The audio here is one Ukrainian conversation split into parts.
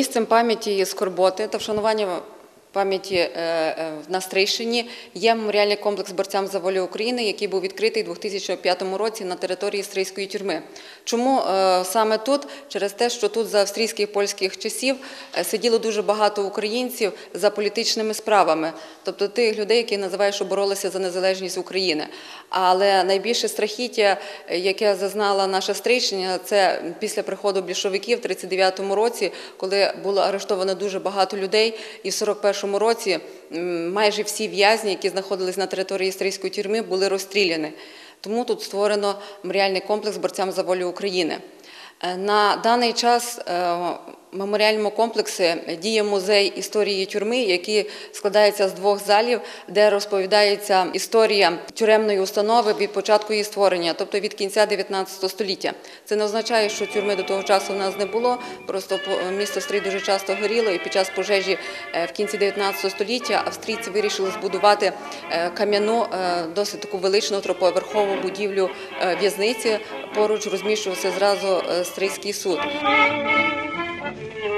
Місцем пам'яті і скорботи. Та вшанування пам'яті е, е, на Стрийщині є меморіальний комплекс борцям за волю України, який був відкритий у 2005 році на території Стрийської тюрми. Чому е, саме тут? Через те, що тут за австрійських польських часів сиділо дуже багато українців за політичними справами, тобто тих людей, які називають, що боролися за незалежність України. Але найбільше страхіття, яке зазнала наша Стрийщина, це після приходу більшовиків в 39-му році, коли було арештовано дуже багато людей, і в 41-му році майже всі в'язні, які знаходились на території Стрийської тюрми, були розстріляні. Тому тут створено меморіальний комплекс борцям за волю України. Е, На даний час е, меморіальному комплексі діє музей історії тюрми, який складається з двох залів, де розповідається історія тюремної установи від початку її створення, тобто від кінця 19 століття. Це не означає, що тюрми до того часу в нас не було. Просто місто Стрий дуже часто горіло, і під час пожежі е, в кінці 19 століття австрійці вирішили збудувати е, кам'яну, е, досить таку величну троповерхову будівлю в'язниці. Поруч розміщувався зразу Стрийський суд. Thank you.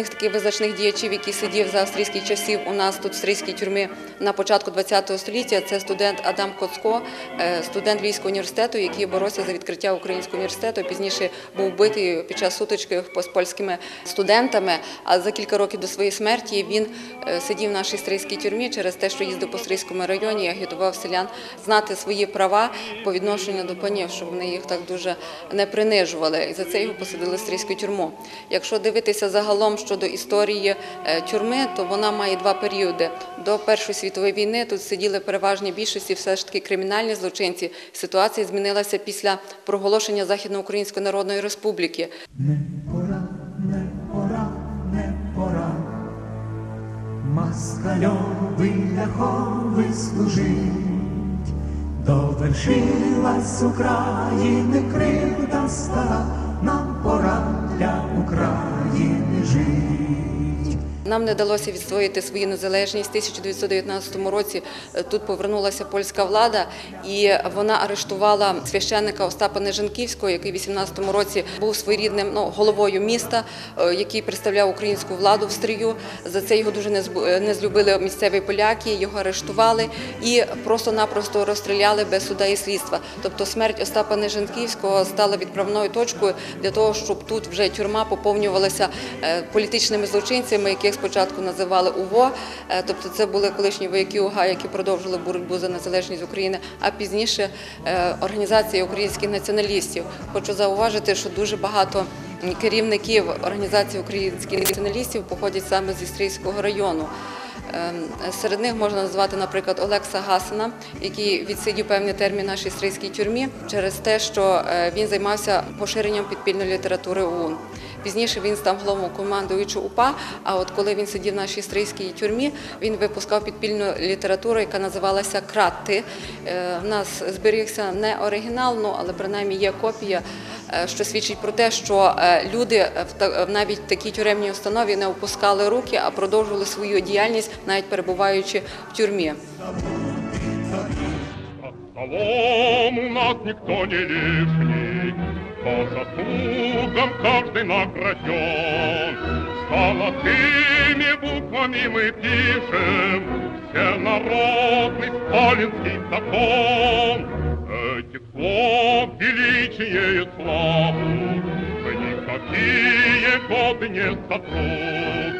Одних з таких визначних діячів, який сидів за австрійських часів у нас тут в австрійській тюрмі на початку ХХ століття, це студент Адам Коцко, е, студент Львівського університету, який боровся за відкриття українського університету. Пізніше був вбитий під час сутички з польськими студентами. А за кілька років до своєї смерті він е, сидів в нашій стрийській тюрмі через те, що їздив по стрийському районі і агітував селян знати свої права по відношенню до панів, щоб вони їх так дуже не принижували. І за це його посадили в стрийську тюрму. Якщо дивитися загалом щодо історії е, тюрми, то вона має два періоди. До Першої світової війни тут сиділи переважні більшості все ж таки кримінальні злочинці. Ситуація змінилася після проголошення Західноукраїнської Народної Республіки. Не пора, не пора, не пора. Москальовий ляховий служить, довершилась України кривда стара, нам пора для України жить. Нам не вдалося відстояти свою незалежність. У 1919 році е, тут повернулася польська влада, і вона арештувала священника Остапа Нежанківського, який в 18 році був своєрідним ну, головою міста, е, який представляв українську владу в стрію. За це його дуже не злюбили місцеві поляки, його арештували і просто-напросто розстріляли без суда і слідства. Тобто смерть Остапа Нежанківського стала відправною точкою для того, щоб тут вже тюрма поповнювалася е, політичними злочинцями, яких спочатку називали УВО. Е, Тобто це були колишні вояки УГА, які продовжили боротьбу за незалежність України, а пізніше е, організація українських націоналістів. Хочу зауважити, що дуже багато керівників організації українських націоналістів походять саме зі Стрийського району. Ем, Серед них можна назвати, наприклад, Олекса Гасена, який відсидів певний термін нашій стрийській тюрмі через те, що е, він займався поширенням підпільної літератури ОУН. Пізніше він став головою командуючого УПА. А от коли він сидів в нашій стрийській тюрмі, він випускав підпільну літературу, яка називалася Кратти. Е, В нас зберігся не оригінал, ну, але принаймні є копія, е, що свідчить про те, що е, люди навіть в такій тюремній установі не опускали руки, а продовжували свою діяльність, навіть перебуваючи в тюрмі. Столом у нас никто не лишний, заслугам каждый награжден. Золотыми буквами мы пишем всенародный сталинский закон. Этих слов величие и славу никакие годы не сотрут.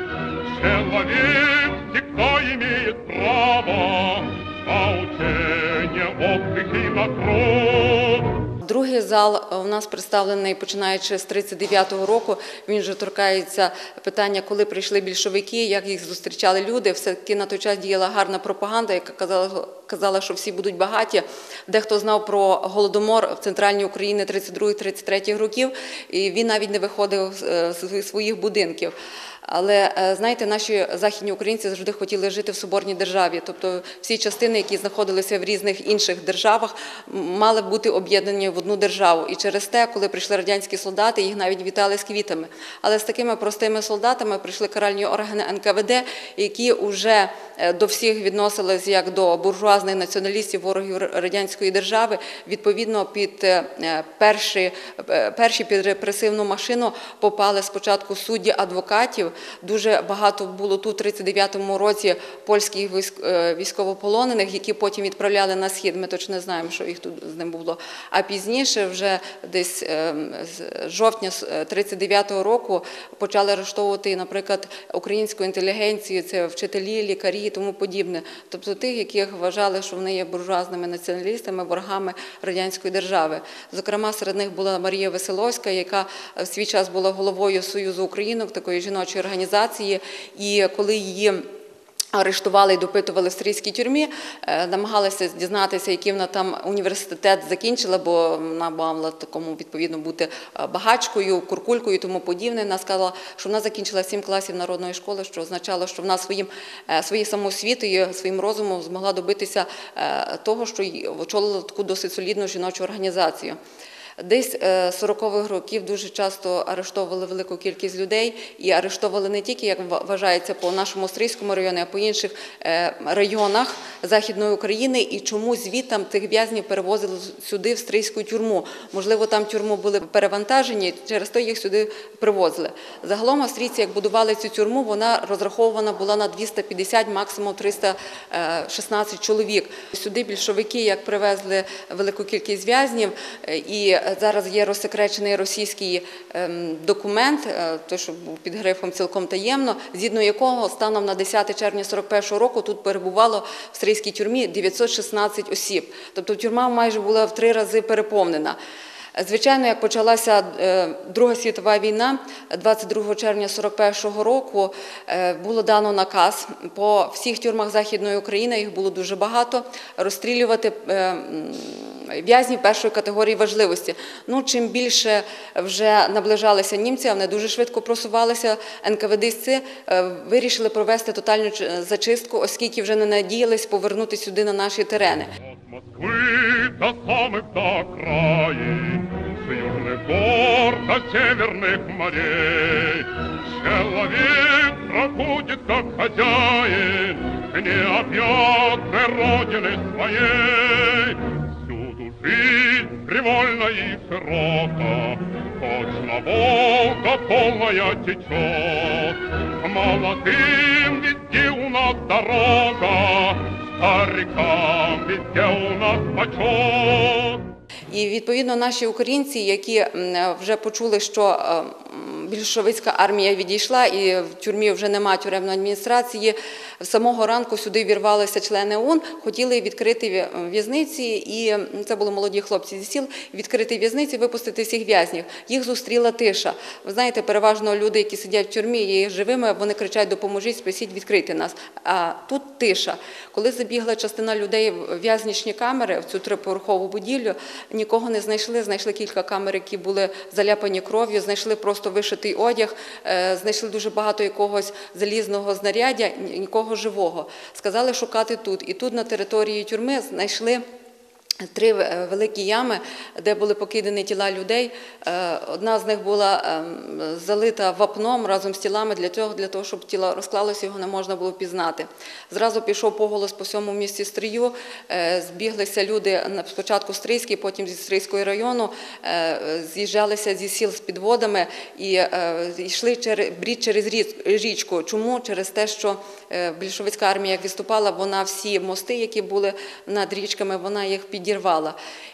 Человек всегда имеет право на учение, отдых и на труд. Другий зал у нас представлений починаючи з 39-го року. Він вже торкається питання, коли прийшли більшовики, як їх зустрічали люди. Все таки на той час діяла гарна пропаганда, яка казала, казала, що всі будуть багаті. Дехто знав про голодомор в центральній Україні 32-33 років, і він навіть не виходив з- з своїх будинків. Але е, знаєте, наші західні українці завжди хотіли жити в соборній державі. Тобто всі частини, які знаходилися в різних інших державах, мали бути об'єднані в одну державу. І через те, коли прийшли радянські солдати, їх навіть вітали з квітами. Але з такими простими солдатами прийшли каральні органи НКВД, які вже е, до всіх відносились як до буржуазних націоналістів, ворогів радянської держави. Відповідно, під е, перші, е, перші під репресивну машину попали спочатку судді адвокатів. Дуже багато було тут у 39-му році польських військ- військовополонених, які потім відправляли на схід. Ми точно не знаємо, що їх тут з ним було. А пізніше, вже десь е, з жовтня з, е, 39-го року, почали арештовувати, наприклад, українську інтелігенцію, це вчителі, лікарі і тому подібне. Тобто тих, яких вважали, що вони є буржуазними націоналістами, ворогами радянської держави. Зокрема, серед них була Марія Веселовська, яка в свій час була головою Союзу Українок, такої жіночої організації. І коли її Арештували і допитували в сирійській тюрмі, е, намагалися дізнатися, який вона там університет закінчила, бо вона мала такому відповідно бути е, багачкою, куркулькою і тому подібне. Вона сказала, що вона закінчила сім класів народної школи, що означало, що вона своїм е, своєю самоосвітою, своїм розумом змогла добитися того, що очолила таку досить солідну жіночу організацію. Десь е, 40-х років дуже часто арештовували велику кількість людей і арештовували не тільки, як вважається, по нашому Стрийському районі, а по інших е, районах Західної України. І чому звідтам тих в'язнів перевозили сюди в Стрийську тюрму? Можливо, там тюрму були перевантажені, через то їх сюди привозили. Загалом австрійці, як будували цю тюрму, вона розрахована була на 250, максимум 316 чоловік. Сюди більшовики, як привезли велику кількість в'язнів, е, і зараз є розсекречений російський ем, документ, то той, що був під грифом цілком таємно, згідно якого станом на 10 червня 41 року тут перебувало в австрійській тюрмі 916 осіб. Тобто тюрма майже була в три рази переповнена. Звичайно, як почалася е, Друга світова війна, 22 червня 41 року е, було дано наказ по всіх тюрмах Західної України, їх було дуже багато, розстрілювати е, в'язнів першої категорії важливості. Ну, чим більше вже наближалися німці, а вони дуже швидко просувалися, НКВДсці е, вирішили провести тотальну зачистку, оскільки вже не надіялись повернути сюди на наші терени. От До самых до краев, С южных гор до северных морей. Человек проходит как хозяин, Необъятной родины своей. Всюду жизнь привольна и широка, Точно Волга полная течет. Молодым везде у нас дорога, Старикам везде у нас почет. І відповідно наші українці, які вже почули, що е, більшовицька армія відійшла і в тюрмі вже немає тюремної адміністрації, з самого ранку сюди вірвалися члени ООН, хотіли відкрити в'язниці, і це були молоді хлопці зі сіл, відкрити в'язниці, випустити всіх в'язнів. Їх зустріла тиша. Ви знаєте, переважно люди, які сидять в тюрмі, є живими, вони кричать Допоможіть, спасіть, відкрийте нас. А тут тиша. Коли забігла частина людей в в'язничні камери в цю триповерхову будівлю, нікого не знайшли. Знайшли кілька камер, які були заляпані кров'ю, знайшли просто вишитий одяг, е, знайшли дуже багато якогось залізного знаряддя, нікого живого. Сказали шукати тут. І тут на території тюрми знайшли. Три е, великі ями, де були покидані тіла людей. Е, Одна з них була ем, залита вапном разом з тілами для цього, для того, щоб тіло розклалося, його не можна було пізнати. Зразу пішов поголос по всьому місті Стрию. е, Збіглися люди спочатку Стрийський, потім зі Стрийського району, з'їжджалися зі сіл з підводами і йшли брід через річку. Чому? Через те, що більшовицька армія як відступала, вона всі мости, які були над річками, вона їх підірвала.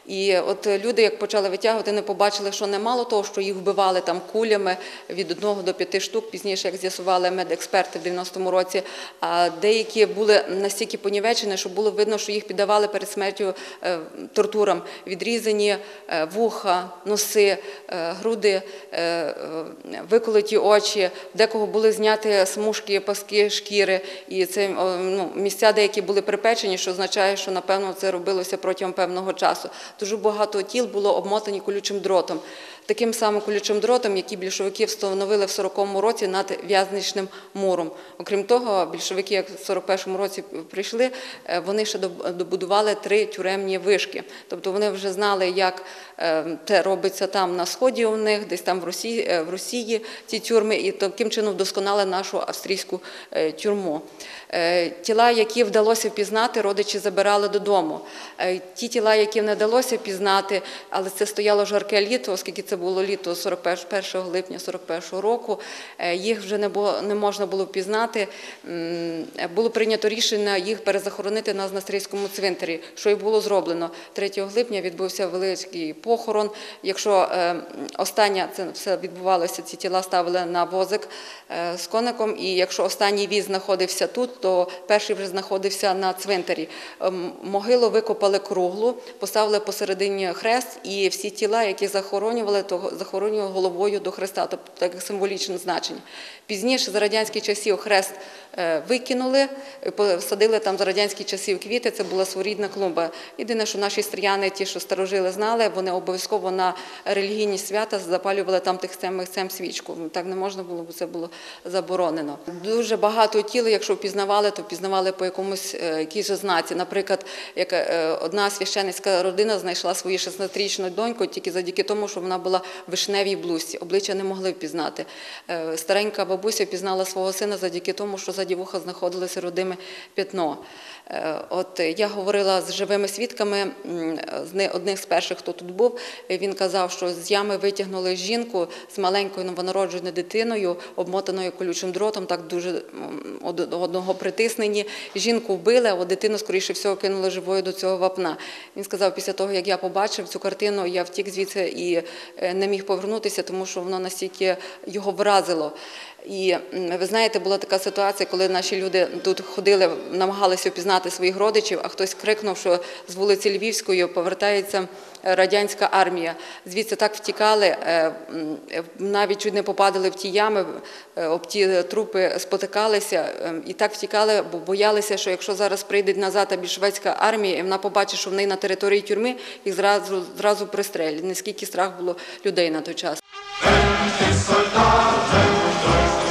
І от люди, як почали витягувати, не побачили, що немало того, що їх вбивали там кулями від одного до п'яти штук. Пізніше, як з'ясували медексперти в 90-му році, а деякі були настільки понівечені, що було видно, що їх піддавали перед смертю е, тортурам. Відрізані е, вуха, носи, е, груди, виколоті очі, декого були зняті смужки, паски, шкіри. І це ну, місця деякі були припечені, що означає, що напевно це робилося протягом певного часу. Дуже багато тіл було обмотані колючим дротом. Таким самим колючим дротом, який більшовики встановили в 40-му році над в'язничним муром. Окрім того, більшовики, як в 41-му році прийшли, е, вони ще добудували три тюремні вишки. Тобто вони вже знали, як це робиться там на сході у них, десь там в Росії, е, в Росії ці тюрми, і таким чином вдосконали нашу австрійську е, тюрму. Тіла, які вдалося впізнати, родичі забирали додому. Ті тіла, які не вдалося впізнати, але це стояло жарке літо, оскільки це було літо 41 липня 41 року, е, їх вже не було не можна було впізнати. Було прийнято рішення їх перезахоронити на Знастрийському цвинтарі, що і було зроблено. 3 липня відбувся великий похорон. Якщо е, остання це все відбувалося, ці тіла ставили на возик е, з коником, і якщо останній віз знаходився тут, то перший вже знаходився на цвинтарі. Ем, Могилу викопали круглу, поставили посередині хрест, і всі тіла, які захоронювали, то захоронювали головою до хреста, тобто таке символічне значення. Пізніше, за радянських часів, хрест е, викинули, е, посадили там за радянських часів квіти, це була своєрідна клумба. Єдине, що наші стріяни, ті, що старожили, знали, вони обов'язково на релігійні свята запалювали там тих сем свічку. Так не можна було, бо це було заборонено. Дуже багато тіл, якщо впізнавали, то впізнавали по якомусь е, якійсь ознаці. Наприклад, як одна священницька родина знайшла свою 16-річну доньку тільки завдяки тому, що вона була в вишневій блузці. Обличчя не могли впізнати. Е, Старенька бабуся впізнала свого сина завдяки тому, що заді вуха знаходилося родиме п'ятно. Е, От я говорила з живими свідками, з одних з перших, хто тут був. Він казав, що з ями витягнули жінку з маленькою новонародженою дитиною, обмотаною колючим дротом, так дуже одного притиснені. Жінку вбили, а дитину, скоріше всього, кинули живою до цього вапна. Він сказав, після того, як я побачив цю картину, я втік звідси і е, не міг повернутися, тому що воно настільки його вразило. І ви знаєте, була така ситуація, коли наші люди тут ходили, намагалися впізнати своїх родичів, а хтось крикнув, що з вулиці Львівської повертається е, радянська армія. Звідси так втікали, е, навіть чуть не попадали в ті ями, е, об ті трупи спотикалися е, і так втікали, бо боялися, що якщо зараз прийде назад більшовецька армія, і вона побачить, що в неї на території тюрми, їх зразу, зразу пристрелять. Наскільки страх було людей на той час.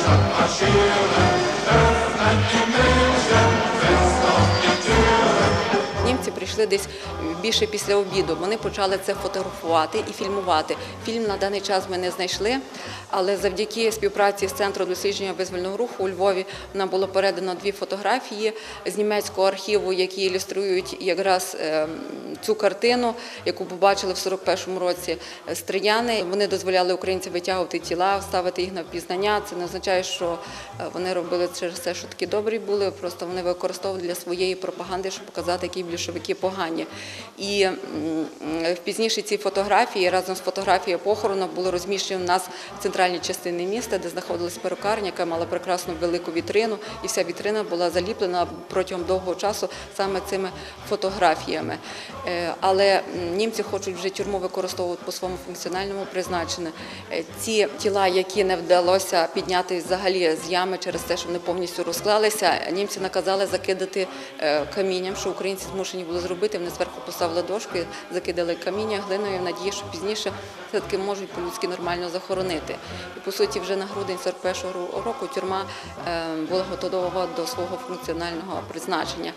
Stadt marschieren, öffnet die Milch, fest прийшли десь більше після обіду. Вони почали це фотографувати і фільмувати. Фільм на даний час ми не знайшли, але завдяки співпраці з центром дослідження визвольного руху у Львові нам було передано дві фотографії з німецького архіву, які ілюструють якраз е, цю картину, яку побачили в 41-му році стріяни. Вони дозволяли українцям витягувати тіла, ставити їх на впізнання. Це не означає, що е, вони робили через те, що такі добрі були. Просто вони використовували для своєї пропаганди, щоб показати, які більшовики погані. І пізніше ці фотографії разом з фотографією похорону були розміщені у нас в центральній частині міста, де знаходилась перукарня, яка мала прекрасну велику вітрину, і вся вітрина була заліплена протягом довгого часу саме цими фотографіями. Е, Але німці хочуть вже тюрму використовувати по своєму функціональному призначенню. Е, Ці тіла, які не вдалося підняти взагалі з ями через те, що вони повністю розклалися, німці наказали закидати е, камінням, що українці змушені були зробити. Вони зверху поставили дошки, закидали каміння глиною надії, що пізніше все-таки можуть по-людськи нормально захоронити. І по суті, вже на грудень 41-го року тюрма е, була готова до свого функціонального призначення.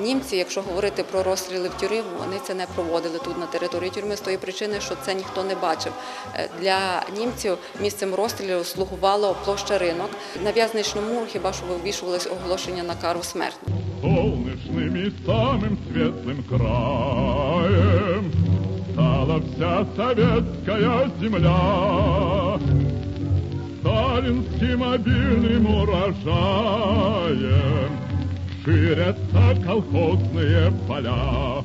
Німці, якщо говорити про розстріли в тюрмі, вони це не проводили тут на території тюрми з тої причини, що це ніхто не бачив. Е, Для німців місцем розстрілу слугувало площа ринок. На в'язничному хіба що вивішувалось оголошення на кару смерть. Солнечным и самым светлым краем Стала вся советская земля. Сталинским обильным урожаем Ширятся колхозные поля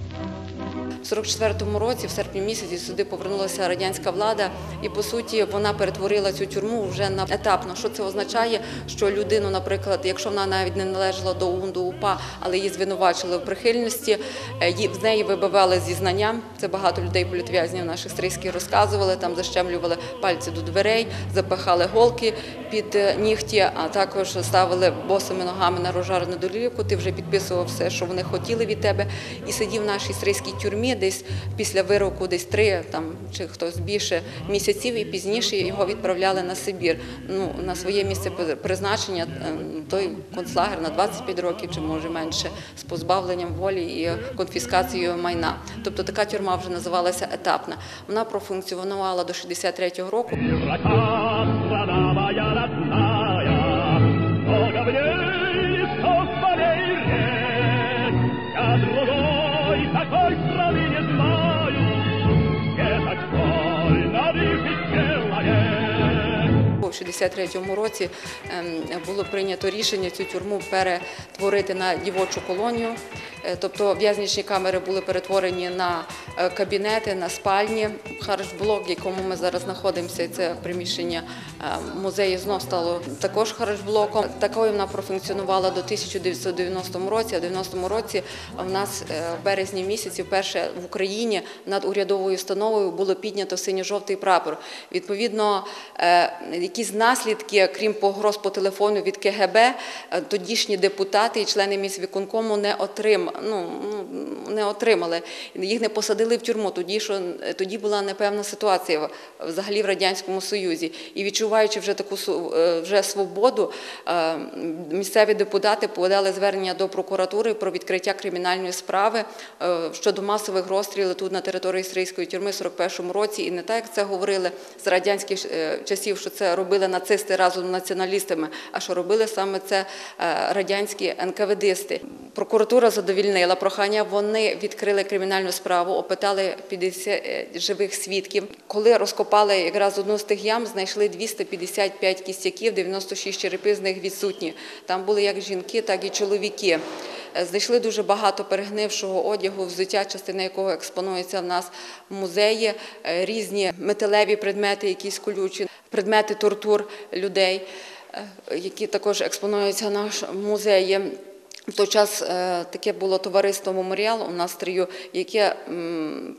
44-му році, в серпні місяці, сюди повернулася радянська влада, і по суті вона перетворила цю тюрму вже на етапно. Що це означає? Що людину, наприклад, якщо вона навіть не належала до ОУН, до УПА, але її звинувачили в прихильності, е, з неї вибивали зізнання. Це багато людей політв'язнів наших стрийських розказували. Там защемлювали пальці до дверей, запихали голки під е, нігті, а також ставили босими ногами на рожарну долівку. Ти вже підписував все, що вони хотіли від тебе, і сидів в нашій стрийській тюрмі, десь після вироку, десь три там чи хтось більше місяців, і пізніше його відправляли на Сибір. Ну на своє місце призначення е, той концлагер на 25 років чи може менше з позбавленням волі і конфіскацією майна. Тобто така тюрма вже називалася етапна. Вона профункціонувала до 63-го року. 1953 році ем, було прийнято рішення цю тюрму перетворити на дівочу колонію. Е, Тобто в'язничні камери були перетворені на е, кабінети, на спальні. Харчблок, в якому ми зараз знаходимося, це приміщення е, музею знов стало також харчблоком. Такою вона профункціонувала до 1990 році. А в 90-му році в нас в березні місяці вперше в Україні над урядовою установою було піднято синьо-жовтий прапор. Відповідно, якісь наслідки, крім погроз по телефону від КГБ, тодішні депутати і члени міськвиконкому не отрим, ну, не отримали. Їх не посадили в тюрму. Тоді що тоді була непевна ситуація взагалі в радянському союзі. І відчуваючи вже таку е, вже свободу, е, місцеві депутати подали звернення до прокуратури про відкриття кримінальної справи е, щодо масових розстрілів тут на території Сирійської тюрми в 41-му році. І не так, як це говорили з радянських часів, що це робили нацисти разом з націоналістами, а що робили саме це радянські НКВДисти. Прокуратура задовільнила прохання. Вони відкрили кримінальну справу, опитали 50 живих свідків. Коли розкопали якраз одну з тих ям, знайшли 255 кістяків, 96 черепів з них відсутні. Там були як жінки, так і чоловіки. Е, Знайшли дуже багато перегнившого одягу, взуття, частина якого експонується в нас в музеї, е, різні металеві предмети, якісь колючі, предмети тортур людей, е, які також експонуються в нашому музеї. В той час е, таке було товариство меморіал у нас стрію, яке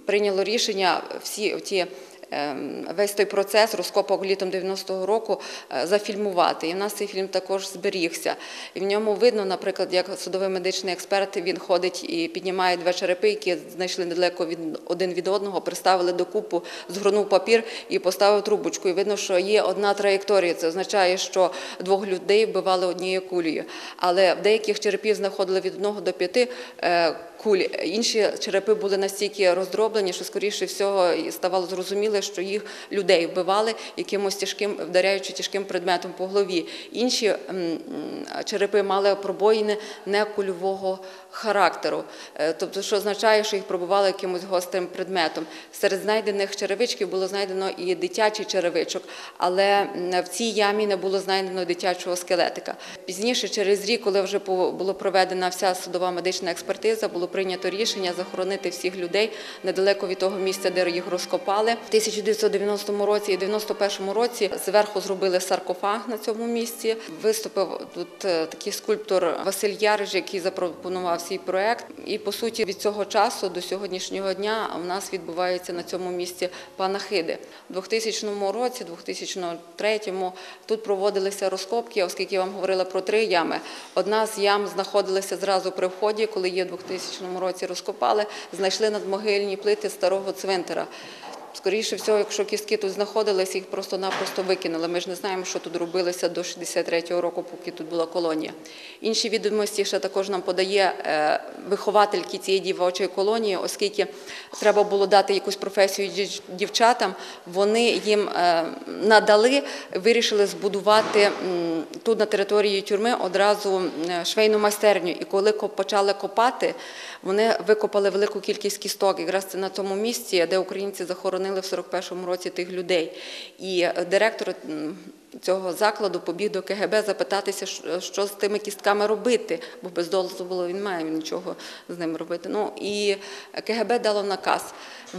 прийняло рішення всі ті. Ем, Весь той процес розкопок літом 90-го року е, зафільмувати. І в нас цей фільм також зберігся. І в ньому видно, наприклад, як судовий медичний експерт він ходить і піднімає два черепи, які знайшли недалеко від один від одного, приставили до купу, згорнув папір і поставив трубочку. І видно, що є одна траєкторія. Це означає, що двох людей вбивали однією кулею. Але в деяких черепів знаходили від одного до п'яти е, куль. Інші черепи були настільки роздроблені, що скоріше всього ставало зрозуміло, що їх людей вбивали якимось тяжким, вдаряючи тяжким предметом по голові. Інші черепи мали пробоїни не кульового характеру, Е, тобто, що означає, що їх пробували якимось гострим предметом. Серед знайдених черевичків було знайдено і дитячий черевичок, але в цій ямі не було знайдено дитячого скелетика. Пізніше, через рік, коли вже було проведена вся судова медична експертиза, було прийнято рішення захоронити всіх людей недалеко від того місця, де їх розкопали. В 1990 році і 91 році зверху зробили саркофаг на цьому місці. Виступив тут е, такий скульптор Василь Яриш, який запропонував свій проект. І по суті від цього часу до сьогоднішнього дня у нас відбуваються на цьому місці панахиди. У 2000 році, 2003 тут проводилися розкопки, оскільки я вам говорила про три ями. Одна з ям знаходилася зразу при вході, коли її в 2000 році розкопали, знайшли надмогильні плити старого цвинтара. Скоріше всього, якщо кістки тут знаходились, їх просто-напросто викинули. Ми ж не знаємо, що тут робилося до 63-го року, поки тут була колонія. Інші відомості ще також нам подає е, виховательки цієї дівочої колонії, оскільки треба було дати якусь професію дівчатам, вони їм е, надали, вирішили збудувати тут на території тюрми одразу швейну майстерню. І коли почали копати, вони викопали велику кількість кісток. Якраз це на тому місці, де українці захоронили в 41-му році тих людей. І е, директор цього закладу побіг до КГБ запитатися, що- з тими кістками робити, бо без дозволу він має нічого з ними робити. Ну і КГБ дало наказ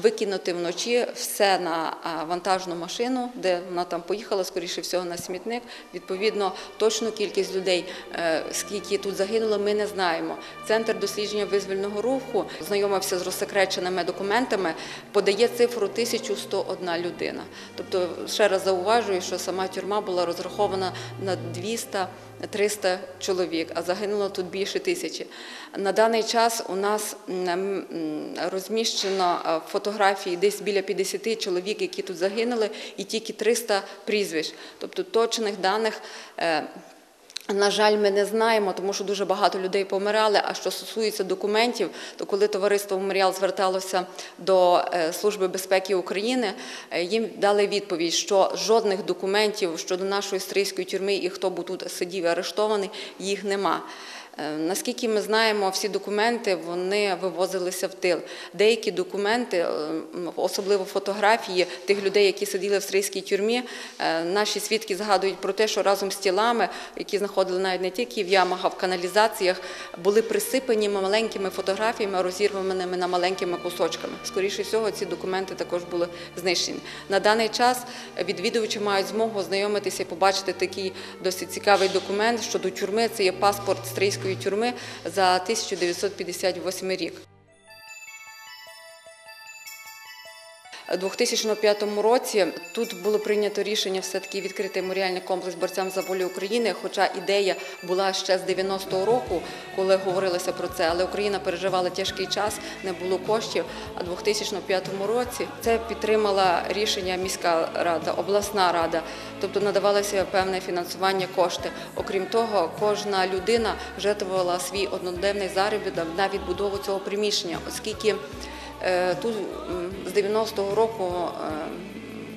викинути вночі все на вантажну машину, де вона там поїхала, скоріше всього, на смітник. Відповідно, точну кількість людей, е, скільки тут загинуло, ми не знаємо. Центр дослідження визвольного руху знайомився з розсекреченими документами, подає цифру 1101 людина. Тобто, ще раз зауважую, що сама тюрма була розрахована на 200-300 чоловік, а загинуло тут більше тисячі. На даний час у нас розміщено е, фотографії десь біля 50 чоловік, які тут загинули, і тільки 300 прізвищ. Тобто точних даних. На жаль, ми не знаємо, тому що дуже багато людей помирали. А що стосується документів, то коли товариство Меморіал зверталося до е, Служби безпеки України, е, їм дали відповідь, що жодних документів щодо нашої стрийської тюрми і хто був тут сидів і арештований, їх нема. Е, Наскільки ми знаємо, всі документи вони вивозилися в тил. Деякі документи, е, особливо фотографії тих людей, які сиділи в стрийській тюрмі, е, наші свідки згадують про те, що разом з тілами, які знаходили навіть не тільки в ямах, а в каналізаціях, були присипані маленькими фотографіями, розірваними на маленькими кусочками. Скоріше всього, ці документи також були знищені. На даний час відвідувачі мають змогу ознайомитися і побачити такий досить цікавий документ щодо тюрми. Це є паспорт стрийської тюрми за 1958 рік. У 2005 році тут було прийнято рішення все-таки відкрити меморіальний комплекс борцям за волю України. Хоча ідея була ще з 90-го року, коли говорилося про це, але Україна переживала тяжкий час, не було коштів. А у 2005 році це підтримала рішення міська рада, обласна рада, тобто надавалося певне фінансування кошти. Окрім того, кожна людина жертвувала свій одноденний заробіток на відбудову цього приміщення, оскільки Тут з 90-го року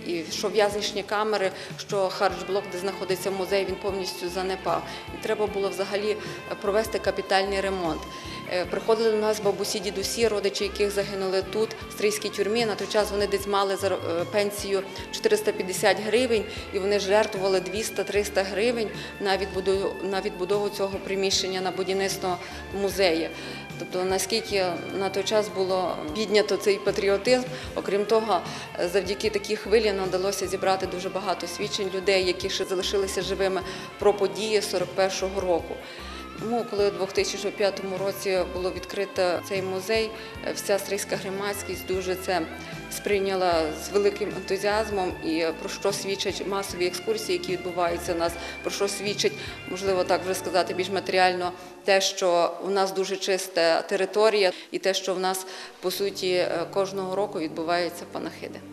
е, і що в'язничні камери, що харчблок, де знаходиться музей, він повністю занепав. І треба було взагалі провести капітальний ремонт. Е, Приходили до нас бабусі, дідусі, родичі, яких загинули тут, в стрийській тюрмі. На той час вони десь мали е, пенсію 450 гривень, і вони жертвували 200-300 гривень на відбудову, на відбудову цього приміщення, на будівництво музею. Тобто наскільки на той час було піднято цей патріотизм, окрім того, завдяки такій хвилі нам вдалося зібрати дуже багато свідчень людей, які ще залишилися живими про події 41-го року. Тому, коли у 2005 році було відкрито цей музей, вся стрийська громадськість дуже це сприйняла з великим ентузіазмом і про що свідчать масові екскурсії, які відбуваються у нас, про що свідчить, можливо, так вже сказати, більш матеріально, те, що у нас дуже чиста територія, і те, що в нас по суті кожного року відбуваються панахиди.